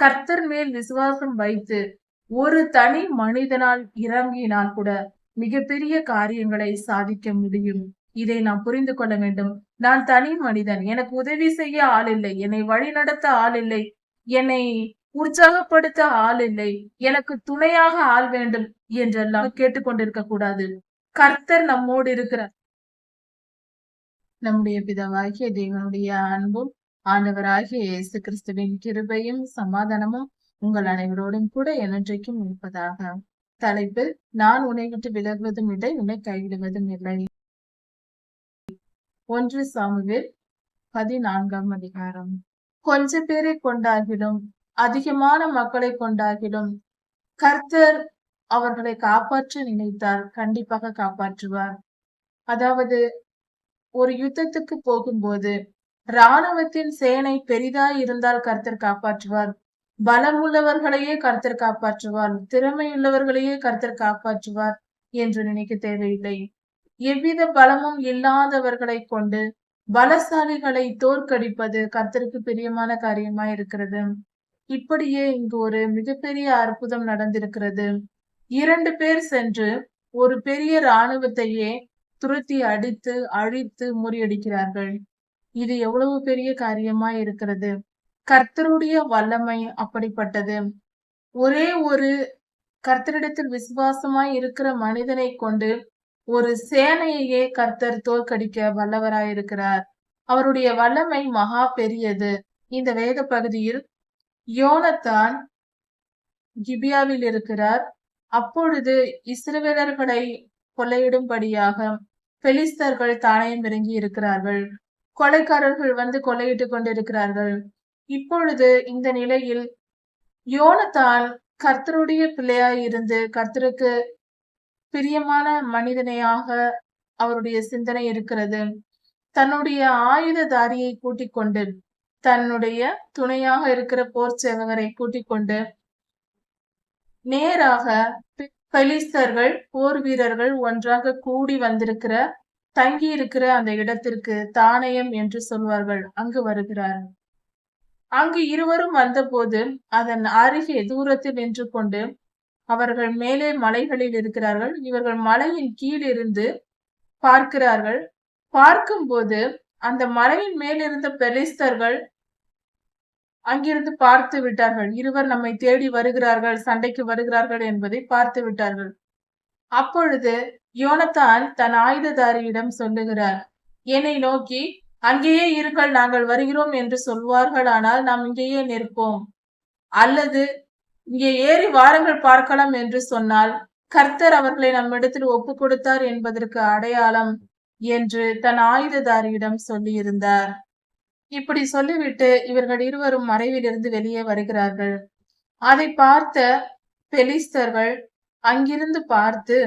கர்த்தர் மேல் விசுவாசம் வைத்து ஒரு தனி மனிதனால் இறங்கினால் கூட மிகப்பெரிய காரியங்களை சாதிக்க முடியும். இதை நாம் புரிந்து கொள்ள வேண்டும். நான் தனி மனிதன். எனக்கு உதவி செய்ய ஆள் இல்லை. என்னை வழிநடத்த ஆள் இல்லை. என்னை உற்சாகப்படுத்த ஆள் இல்லை. எனக்கு துணையாக ஆள் வேண்டும் என்றெல்லாம் கேட்டுக்கொண்டிருக்க கூடாது. கர்த்தர் நம்மோடு இருக்கிறார். நம்முடைய பிதவாகிய தேவனுடைய அன்பும் ஆண்டவராகிய இயேசு கிறிஸ்துவின் கிருபையும் சமாதானமும் உங்கள் அனைவரோடும் கூட என்றைக்கும் இருப்பதாக. தலைப்பு நான் உன்னை விட்டு விலகுவதும் இல்லை உன்னை கைவிடுவதும் இல்லை. ஒன்று சாமுவேல் பதினான்காம் அதிகாரம். கொஞ்ச பேரை கொண்டாகிலும் அதிகமான மக்களை கொண்டாகிலும் கர்த்தர் அவர்களை காப்பாற்ற நினைத்தார் கண்டிப்பாக காப்பாற்றுவார். அதாவது ஒரு யுத்தத்துக்கு போகும்போது ராணுவத்தின் சேனை பெரிதாய் இருந்தால் கர்த்தர் காப்பாற்றுவார். பலம் உள்ளவர்களையே கர்த்தர் காப்பாற்றுவார். திறமையுள்ளவர்களையே கர்த்தர் காப்பாற்றுவார் என்று நினைக்க தேவையில்லை. எவ்வித பலமும் இல்லாதவர்களை கொண்டு பலசாலிகளை தோற்கடிப்பது கர்த்தருக்கு பிரியமான காரியமா இருக்கிறது. இப்படியே இங்கு ஒரு மிகப்பெரிய அற்புதம் நடந்திருக்கிறது. இரண்டு பேர் சென்று ஒரு பெரிய இராணுவத்தையே துருத்தி அடித்து அழித்து முறியடிக்கிறார்கள். இது எவ்வளவு பெரிய காரியமா இருக்கிறது? கர்த்தருடைய வல்லமை அப்படிப்பட்டது. ஒரே ஒரு கர்த்தரிடத்தில் விசுவாசமாய் இருக்கிற மனிதனை கொண்டு ஒரு சேனையையே கர்த்தர் தோற்கடிக்க வல்லவராயிருக்கிறார் அவருடைய வல்லமை மகா பெரியது. இந்த வேத பகுதியில் யோனத்தான் கிபியாவில் இருக்கிறார். அப்பொழுது இஸ்ரவேலர்களை கொள்ளையிடும்படியாக பெலிஸ்தர்கள் தானயம் இறங்கி இருக்கிறார்கள். கொலைக்காரர்கள் வந்து கொலையிட்டுக் கொண்டிருக்கிறார்கள். இப்பொழுது இந்த நிலையில் யோனத்தான் கர்த்தருடைய பிள்ளையாய் இருந்து கர்த்தருக்கு பிரியமான மனிதனையாக அவருடைய சிந்தனை இருக்கிறது. தன்னுடைய ஆயுததாரியை கூட்டிக் கொண்டு தன்னுடைய துணையாக இருக்கிற போர் சேவகரை கூட்டிக் கொண்டு நேராக பெலிஸ்தர்கள் போர் வீரர்கள் ஒன்றாக கூடி வந்திருக்கிற தங்கி இருக்கிற அந்த இடத்திற்கு தானயம் என்று சொல்வார்கள். அங்கு வருகிறார். அங்கு இருவரும் வந்தபோது அதன் அருகே தூரத்தில் நின்று கொண்டு அவர்கள் மேலே மலைகளில் இருக்கிறார்கள். இவர்கள் மலையின் கீழிருந்து பார்க்கிறார்கள். பார்க்கும்போது அந்த மலையின் மேலிருந்த பெலிஸ்தர்கள் அங்கிருந்து பார்த்து விட்டார்கள். இருவர் நம்மை தேடி வருகிறார்கள் சண்டைக்கு வருகிறார்கள் என்பதை பார்த்து விட்டார்கள். அப்பொழுது யோனத்தான் தன் ஆயுததாரியிடம் சொல்லுகிறார் என்னை நோக்கி அங்கேயே இருங்கள் நாங்கள் வருகிறோம் என்று சொல்வார்கள் ஆனால் நாம் இங்கேயே நிற்போம். அல்லது இங்கே ஏறி வாரங்கள் பார்க்கலாம் என்று சொன்னால் கர்த்தர் அவர்களை நம்மிடத்தில் ஒப்பு கொடுத்தார் என்பதற்கு அடையாளம் என்று தன் ஆயுததாரியிடம் சொல்லியிருந்தார். இப்படி சொல்லிவிட்டு இவர்கள் இருவரும் மறைவிலிருந்து வெளியே வருகிறார்கள். அதை பார்த்த பெலிஸ்தர்கள் அங்கிருந்து பார்த்து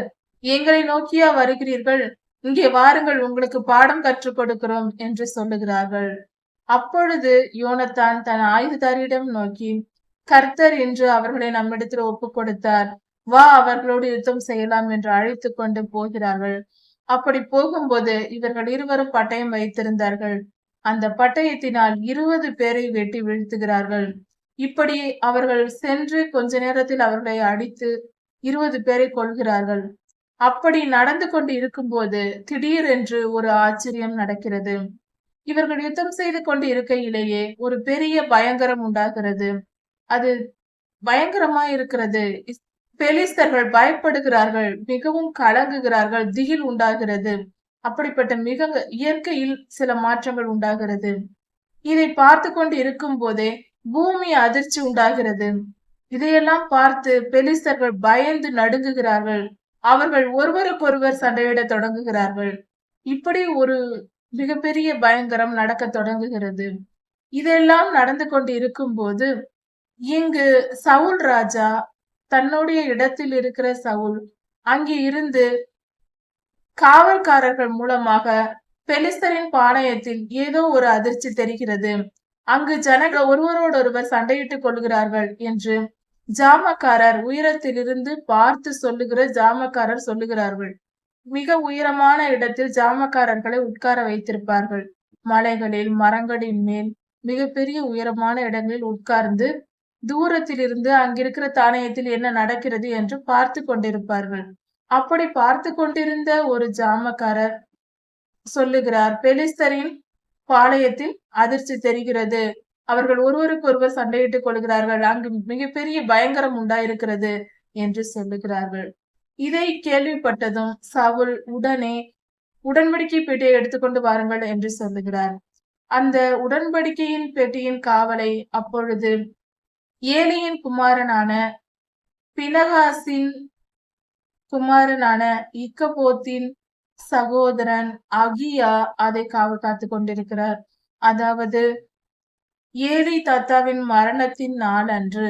எங்களை நோக்கியா வருகிறீர்கள். இங்கே வாருங்கள் உங்களுக்கு பாடம் கற்றுக் கொடுக்கிறோம் என்று சொல்லுகிறார்கள். அப்பொழுது யோனத்தான் தன் ஆயுததாரியிடம் நோக்கி கர்த்தர் என்று அவர்களை நம்மிடத்தில் ஒப்பு கொடுத்தார் வா அவர்களோடு யுத்தம் செய்யலாம் என்று அழைத்து கொண்டு போகிறார்கள். அப்படி போகும்போது இவர்கள் இருவரும் பட்டயம் வைத்திருந்தார்கள். அந்த பட்டயத்தினால் இருபது பேரை வெட்டி வீழ்த்துகிறார்கள். இப்படி அவர்கள் சென்று கொஞ்ச நேரத்தில் அவர்களை அடித்து இருபது பேரை கொள்கிறார்கள் அப்படி நடந்து கொண்டு இருக்கும்போது திடீரென்று ஒரு ஆச்சரியம் நடக்கிறது. இவர்கள் யுத்தம் செய்து கொண்டு இருக்கையிலேயே ஒரு பெரிய பயங்கரம் உண்டாகிறது. அது பயங்கரமா இருக்கிறது. பெலிஸ்தர்கள் பயப்படுகிறார்கள் மிகவும் கலங்குகிறார்கள் திகில் உண்டாகிறது. அப்படிப்பட்ட மிக இயற்கையில் சில மாற்றங்கள் உண்டாகிறது. இதை பார்த்து கொண்டு இருக்கும் போதே பூமி அதிர்ச்சி உண்டாகிறது. இதையெல்லாம் பார்த்து பெலிஸ்தர்கள் பயந்து நடுங்குகிறார்கள். அவர்கள் ஒருவருக்கொருவர் சண்டையிட தொடங்குகிறார்கள். இப்படி ஒரு மிகப்பெரிய பயங்கரம் நடக்க தொடங்குகிறது. இதெல்லாம் நடந்து கொண்டு இருக்கும்போது இங்கு சவுல் ராஜா தன்னுடைய இடத்தில் இருக்கிற சவுல் அங்கே இருந்து காவல்காரர்கள் மூலமாக பெலிஸ்தரின் பாளையத்தில் ஏதோ ஒரு அதிர்ச்சி தெரிகிறது. அங்கு ஜனங்கள் ஒருவரோடொருவர் சண்டையிட்டுக் கொள்கிறார்கள் என்று ஜாமக்காரர் உயரத்திலிருந்து பார்த்து சொல்லுகிற ஜாமக்காரர் சொல்லுகிறார்கள். மிக உயரமான இடத்தில் ஜாமக்காரர்களை உட்கார வைத்திருப்பார்கள். மலைகளில் மரங்களின் மேல் மிகப்பெரிய உயரமான இடங்களில் உட்கார்ந்து தூரத்திலிருந்து அங்கிருக்கிற தானியத்தில் என்ன நடக்கிறது என்று பார்த்து கொண்டிருப்பார்கள். அப்படி பார்த்து கொண்டிருந்த ஒரு ஜாமக்காரர் சொல்லுகிறார் பெலிஸ்தரின் பாளையத்தில் அதிர்ச்சி தெரிகிறது. அவர்கள் ஒருவருக்கு ஒருவர் சண்டையிட்டுக் கொள்கிறார்கள். அங்கு மிகப்பெரிய பயங்கரம் உண்டாயிருக்கிறது என்று சொல்லுகிறார்கள். இதை கேள்விப்பட்டதும் சவுல் உடனே உடன்படிக்கை பெட்டியை எடுத்துக்கொண்டு வாருங்கள் என்று சொல்லுகிறார். அந்த உடன்படிக்கையின் பெட்டியின் காவலை அப்பொழுது ஏலியின் குமாரனான பினகாசின் குமாரனான இக்கபோத்தின் சகோதரன் அகியா அதை காவல் காத்து கொண்டிருக்கிறார். அதாவது ஏழை தாத்தாவின் மரணத்தின் நாள் அன்று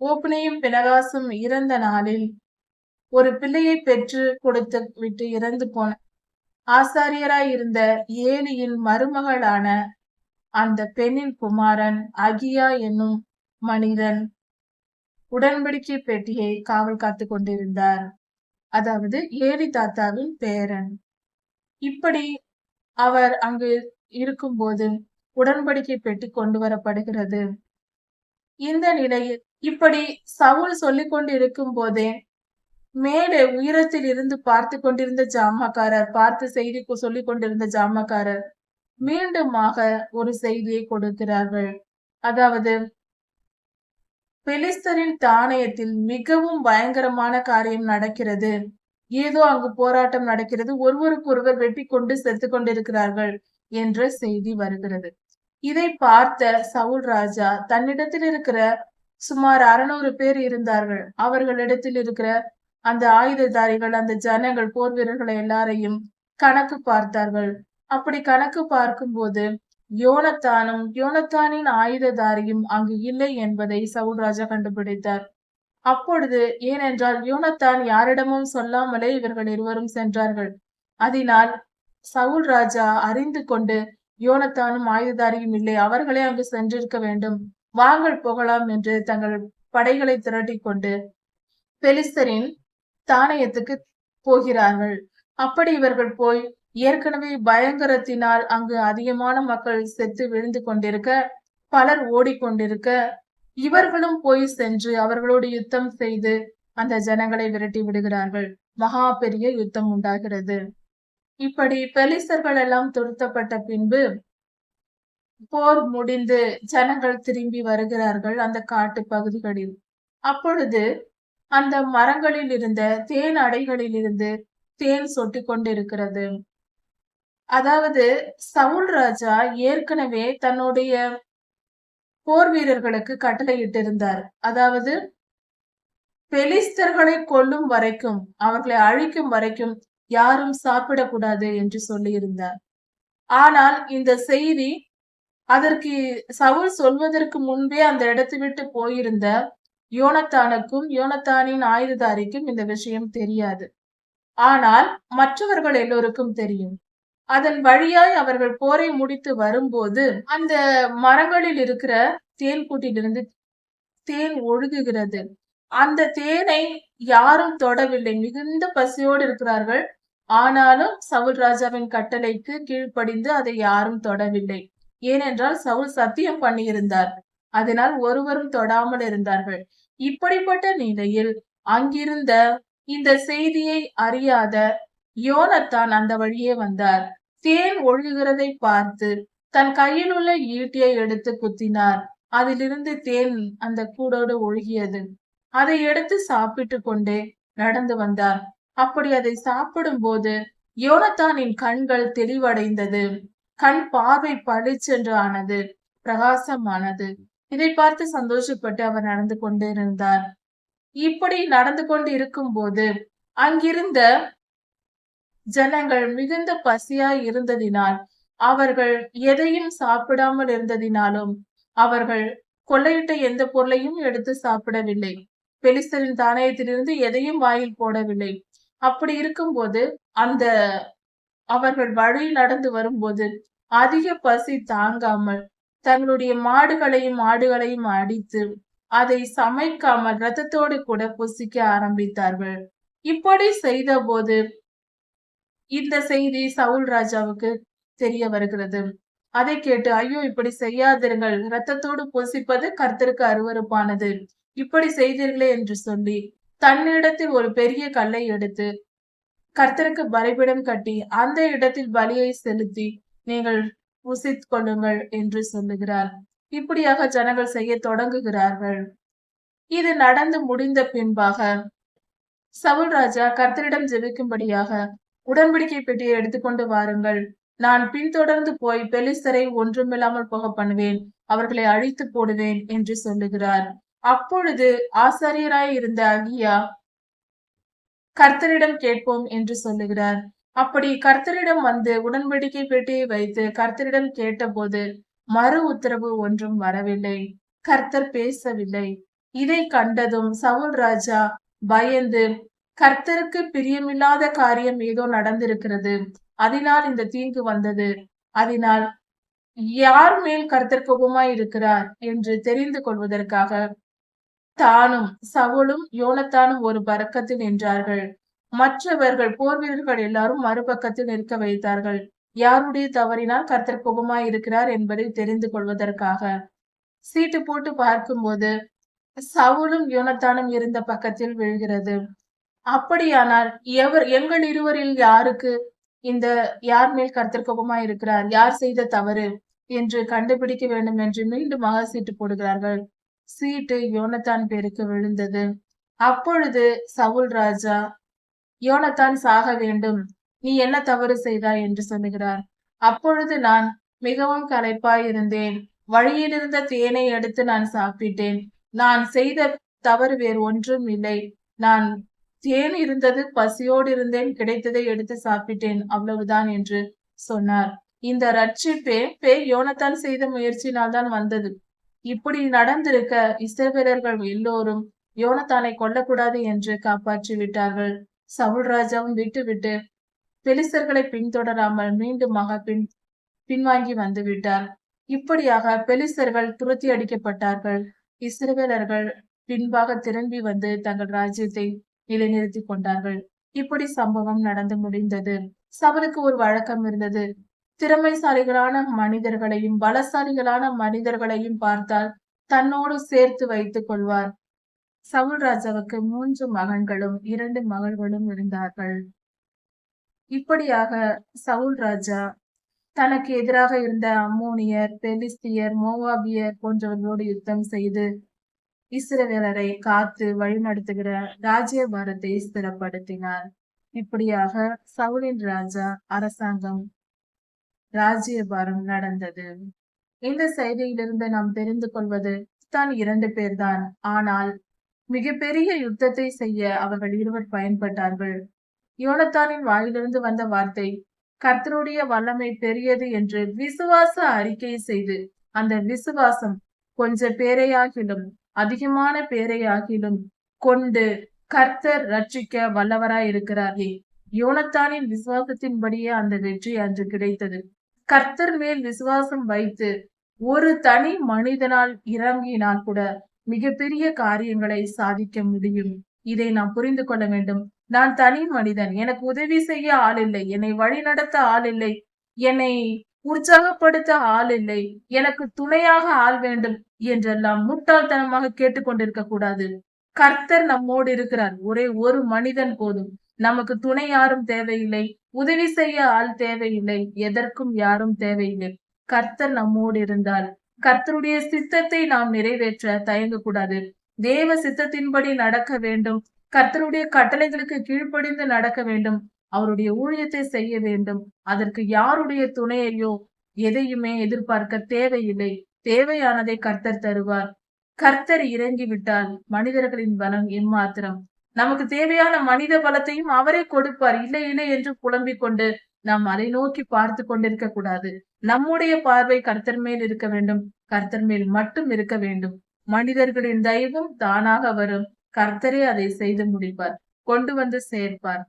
ஓப்பனையும் பினகாசும் இறந்த நாளில் ஒரு பிள்ளையை பெற்று கொடுத்து விட்டு இறந்து போன ஆசாரியராய் இருந்த ஏலியின் மருமகளான அந்த பெண்ணின் குமாரன் அகியா என்னும் மனிதன் உடன்படிக்கை பெட்டியை காவல் காத்து கொண்டிருந்தார். அதாவது ஏலி தாத்தாவின் பேரன். இப்படி அவர் அங்கு இருக்கும்போது உடன்படிக்கை பெட்டி கொண்டு வரப்படுகிறது. இந்த நிலையில் இப்படி சவுல் சொல்லிக் கொண்டிருக்கும் போதே மேலே உயரத்தில் இருந்து பார்த்து கொண்டிருந்த ஜாமக்காரர் பார்த்து செய்தி சொல்லிக் கொண்டிருந்த ஜாமக்காரர் மீண்டுமாக ஒரு செய்தியை கொடுக்கிறார்கள். அதாவது பெலிஸ்தரின் தானயத்தில் மிகவும் பயங்கரமான காரியம் நடக்கிறது. ஏதோ அங்கு போராட்டம் நடக்கிறது. ஒருவருக்கு ஒருவர் வெட்டி கொண்டு செத்து கொண்டிருக்கிறார்கள் என்ற செய்தி வருகிறது. இதை பார்த்த சவுல் ராஜா தன்னிடத்தில் இருக்கிற சுமார் அறுநூறு பேர் இருந்தார்கள். அவர்களிடத்தில் இருக்கிற அந்த ஆயுததாரிகள் அந்த ஜனங்கள் போர் வீரர்களை எல்லாரையும் கணக்கு பார்த்தார்கள். அப்படி கணக்கு பார்க்கும்போது யோனத்தானும் யோனத்தானின் ஆயுததாரியும் அங்கு இல்லை என்பதை சவுல் ராஜா கண்டுபிடித்தார். அப்பொழுது ஏனென்றால் யோனத்தான் யாரிடமும் சொல்லாமலே இவர்கள் இருவரும் சென்றார்கள். அதனால் சவுல் ராஜா அறிந்து கொண்டு யோனத்தானும் ஆயுதாரியும் இல்லை. அவர்களே அங்கு சென்றிருக்க வேண்டும். வாங்கள் போகலாம் என்று தங்கள் படைகளை திரட்டி கொண்டு பெலிஸ்தரின் தானயத்துக்கு போகிறார்கள். அப்படி இவர்கள் போய் ஏற்கனவே பயங்கரத்தினால் அங்கு அதிகமான மக்கள் செத்து விழுந்து கொண்டிருக்க பலர் ஓடிக்கொண்டிருக்க இவர்களும் போய் சென்று அவர்களோடு யுத்தம் செய்து அந்த ஜனங்களை விரட்டி விடுகிறார்கள். மகா பெரிய யுத்தம் உண்டாகிறது. இப்படி பெலிசர்கள் எல்லாம் துரத்தப்பட்ட பின்பு போர் முடிந்து ஜனங்கள் திரும்பி வருகிறார்கள் அந்த காட்டு பகுதிகளில். அப்பொழுது அந்த மரங்களில் இருந்த தேன் அடைகளில் இருந்து தேன் சொட்டி கொண்டிருக்கிறது. அதாவது சவுல் ராஜா ஏற்கனவே தன்னுடைய போர் வீரர்களுக்கு கட்டளையிட்டிருந்தார். அதாவது பெலிஸ்தர்களை கொல்லும் வரைக்கும் அவர்களை அழிக்கும் வரைக்கும் யாரும் சாப்பிடக்கூடாது என்று சொல்லியிருந்தார். ஆனால் இந்த செய்தி அதற்கு சவுல் சொல்வதற்கு முன்பே அந்த இடத்தை விட்டு போயிருந்த யோனத்தானுக்கும் யோனத்தானின் ஆயுததாரிக்கும் இந்த விஷயம் தெரியாது. ஆனால் மற்றவர்கள் எல்லோருக்கும் தெரியும். அதன் வழியாய் அவர்கள் போரை முடித்து வரும்போது அந்த மரங்களில் இருக்கிற தேன் கூட்டிலிருந்து தேன் ஒழுகுகிறது. அந்த தேனை யாரும் தொடவில்லை. மிகுந்த பசியோடு இருக்கிறார்கள். ஆனாலும் சவுல் ராஜாவின் கட்டளைக்கு கீழ்ப்படிந்து அதை யாரும் தொடவில்லை. ஏனென்றால் சவுல் சத்தியம் பண்ணியிருந்தார். அதனால் ஒருவரும் தொடாமல் இருந்தார்கள். இப்படிப்பட்ட நிலையில் அங்கிருந்த இந்த செய்தியை அறியாத யோனத்தான் அந்த வழியே வந்தார். தேன் ஒழுகிறதை பார்த்து தன் கையில் உள்ள ஈட்டியை எடுத்து குத்தினார். அதிலிருந்து தேன் அந்த கூடோடு ஒழுகியது. அதை எடுத்து சாப்பிட்டு கொண்டே நடந்து வந்தார். அப்படி அதை சாப்பிடும் போது யோனத்தானின் கண்கள் தெளிவடைந்தது. கண் பார்வை பளிச்சென்று ஆனது பிரகாசமானது. இதை பார்த்து சந்தோஷப்பட்டு அவர் நடந்து கொண்டிருந்தார் இப்படி நடந்து கொண்டு இருக்கும் போது அங்கிருந்த ஜனங்கள் மிகுந்த பசியாய் இருந்ததினால் அவர்கள் எதையும் சாப்பிடாமல் இருந்ததினாலும் அவர்கள் கொள்ளையிட்ட எந்த பொருளையும் எடுத்து சாப்பிடவில்லை. பெலிஸ்தரின் தானயத்திலிருந்து எதையும் வாயில் போடவில்லை. அப்படி இருக்கும்போது அந்த அவர்கள் வழி நடந்து வரும்போது அதிக பசி தாங்காமல் தங்களுடைய மாடுகளையும் ஆடுகளையும் அடித்து அதை சமைக்காமல் ரத்தத்தோடு கூட புசிக்க ஆரம்பித்தார்கள். இப்படி செய்த போது இந்த செய்தி சவுல் ராஜாவுக்கு தெரிய வருகிறது. அதை கேட்டு ஐயோ இப்படி செய்யாதீர்கள். ரத்தத்தோடு பொசிப்பது கர்த்தருக்கு அருவருப்பானது. இப்படி செய்தீர்களே என்று சொல்லி தன்னிடத்தில் ஒரு பெரிய கல்லை எடுத்து கர்த்தருக்கு பலிபிடம் கட்டி அந்த இடத்தில் பலியை செலுத்தி நீங்கள் புசித்துக் கொள்ளுங்கள் என்று சொல்லுகிறார். இப்படியாக ஜனங்கள் செய்ய தொடங்குகிறார்கள். இது நடந்து முடிந்த பின்பாக சவுல் ராஜா கர்த்தரிடம் ஜெபிக்கும்படியாக உடன்படிக்கை பெட்டியை எடுத்துக்கொண்டு வாருங்கள். நான் பின்தொடர்ந்து போய் பெலிஸ்தரை ஒன்றுமில்லாமல் போக பண்ணுவேன். அவர்களை அழித்து போடுவேன் என்று சொல்லுகிறார். அப்பொழுது ஆசாரியராய் இருந்த அகியா கர்த்தரிடம் கேட்போம் என்று சொல்லுகிறார். அப்படி கர்த்தரிடம் வந்து உடன்படிக்கை பெட்டியை வைத்து கர்த்தரிடம் கேட்டபோது மறு உத்தரவு ஒன்றும் வரவில்லை. கர்த்தர் பேசவில்லை. இதை கண்டதும் சவுல் ராஜா பயந்து கர்த்தருக்கு பிரியமில்லாத காரியம் ஏதோ நடந்திருக்கிறது. அதனால் இந்த தீங்கு வந்தது. அதனால் யார் மேல் கர்த்தர் கோபமாய் இருக்கிறார் என்று தெரிந்து கொள்வதற்காக தானும் சவுலும் யோனத்தானும் ஒரு பறக்கத்தில் நின்றார்கள். மற்றவர்கள் போர் வீரர்கள் எல்லாரும் மறுபக்கத்தில் நிற்க வைத்தார்கள். யாருடைய தவறினால் கர்த்தர் கோபமாய் இருக்கிறார் என்பதை தெரிந்து கொள்வதற்காக. சீட்டு போட்டு பார்க்கும்போது சவுலும் யோனத்தானும் இருந்த பக்கத்தில் விழுகிறது. அப்படியானால் எவர் எங்கள் இருவரில் யாருக்கு இந்த யார் மேல் கர்த்தர் கோபமாய் இருக்கிறார் யார் செய்த தவறு? என்று கண்டுபிடிக்க வேண்டும் என்று மீண்டுமாக சீட்டு போடுகிறார்கள். சீட்டு யோனத்தான் பேருக்கு விழுந்தது. அப்பொழுது சவுல் ராஜா யோனத்தான் சாக வேண்டும். நீ என்ன தவறு செய்தாய்? என்று சொல்லுகிறார். அப்பொழுது நான் மிகவும் களைப்பாய் இருந்தேன் வழியிலிருந்த தேனை எடுத்து நான் சாப்பிட்டேன். நான் செய்த தவறு வேறு ஒன்றும் இல்லை. நான் தேன் இருந்தது பசியோடு இருந்தேன். கிடைத்ததை எடுத்து சாப்பிட்டேன். அவ்வளவுதான் என்று சொன்னார். இந்த ரட்சிப்பே பே யோனத்தான் செய்த முயற்சியினால் தான் வந்தது. இப்படி நடந்திருக்க இசைவீரர்கள் எல்லோரும் யோனத்தானை கொல்லக்கூடாது என்று காப்பாற்றி விட்டார்கள் சவுல் ராஜாவும் விட்டுவிட்டு பெலிசர்களை பின்தொடராமல் மீண்டுமாக பின் பின்வாங்கி வந்து விட்டார் இப்படியாக பெலிசர்கள் துரத்தி அடிக்கப்பட்டார்கள். இஸ்ரவேலர்கள் பின்பாக திரும்பி வந்து தங்கள் ராஜ்யத்தை நிலைநிறுத்தி கொண்டார்கள். இப்படி சம்பவம் நடந்து முடிந்தது. சவுலுக்கு ஒரு வழக்கம் இருந்தது. திறமைசாலிகளான மனிதர்களையும் பலசாலிகளான மனிதர்களையும் பார்த்தால் தன்னோடு சேர்த்து வைத்துக் கொள்வார். சவுல் ராஜாவுக்கு மூன்று மகன்களும் இரண்டு மகள்களும் இருந்தார்கள். இப்படியாக சவுல் ராஜா தனக்கு எதிராக இருந்த அம்மோனியர் பெலிஸ்தியர் மோவாபியர் போன்றவர்களோடு யுத்தம் செய்து இஸ்ரவேலரை காத்து வழிநடத்துகிற ராஜ்யபாரத்தை ஸ்திரப்படுத்தினார். இப்படியாக சவுலின் ராஜா அரசாங்கம் ராஜ்யபாரம் நடந்தது. இந்த செய்தியிலிருந்து நாம் தெரிந்து கொள்வது தான் இரண்டு பேர்தான். ஆனால் மிகப்பெரிய யுத்தத்தை செய்ய அவர்கள் இருவர் பயன்பட்டார்கள். யோனத்தானின் வாயிலிருந்து வந்த வார்த்தை கர்த்தருடைய வல்லமை பெரியது என்று விசுவாச அறிக்கை செய்து அந்த விசுவாசம் கொஞ்ச பேரையாகிலும் அதிகமான பேரையாகிலும் கொண்டு கர்த்தர் ரட்சிக்க வல்லவராய் இருக்கிறாரே யோனத்தானின் விசுவாசத்தின்படியே அந்த வெற்றி அன்று கிடைத்தது. கர்த்தர் மேல் விசுவாசம் வைத்து ஒரு தனி மனிதனால் இறங்கினால் கூட மிகப்பெரிய காரியங்களை சாதிக்க முடியும். இதை நாம் புரிந்து கொள்ள வேண்டும். நான் தனி மனிதன். எனக்கு உதவி செய்ய ஆள் இல்லை. என்னை வழி நடத்த ஆள் இல்லை. என்னை உற்சாகப்படுத்த ஆள் இல்லை. எனக்கு துணையாக ஆள் வேண்டும் என்றெல்லாம் முட்டாள்தனமாக கேட்டுக்கொண்டிருக்க கூடாது. கர்த்தர் நம்மோடு இருக்கிறார். ஒரே ஒரு மனிதன் போதும். நமக்கு துணை யாரும் தேவையில்லை. உதவி செய்ய ஆள் தேவையில்லை எதற்கும் யாரும் தேவையில்லை. கர்த்தர் நம்மோடு இருந்தால் கர்த்தருடைய சித்தத்தை நாம் நிறைவேற்ற தயங்கக்கூடாது. தேவ சித்தத்தின்படி நடக்க வேண்டும். கர்த்தருடைய கட்டளைகளுக்கு கீழ்ப்படிந்து நடக்க வேண்டும். அவருடைய ஊழியத்தை செய்ய வேண்டும். அதற்கு யாருடைய துணையையோ எதையுமே எதிர்பார்க்க தேவையில்லை. தேவையானதை கர்த்தர் தருவார். கர்த்தர் இறங்கி விட்டால் மனிதர்களின் பலம் எம்மாத்திரம்? நமக்கு தேவையான மனித பலத்தையும் அவரே கொடுப்பார். இல்லை இல்லை என்று புலம்பிக் கொண்டு நாம் அதை நோக்கி பார்த்து கொண்டிருக்க கூடாது. நம்முடைய பார்வை கர்த்தர் மேல் இருக்க வேண்டும். கர்த்தர் மேல் மட்டும் இருக்க வேண்டும். மனிதர்களின் தெய்வம் தானாக வரும். கர்த்தரே அதை செய்து முடிப்பார். கொண்டு வந்து சேர்ப்பார்.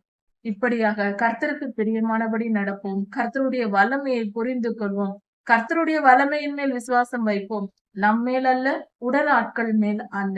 இப்படியாக கர்த்தருக்கு பிரியமானபடி நடப்போம். கர்த்தருடைய வல்லமையை புரிந்து கொள்வோம். கர்த்தருடைய வல்லமையின் மேல் விசுவாசம் வைப்போம். நம்மேல் அல்ல உடல் ஆட்கள் மேல் அல்ல.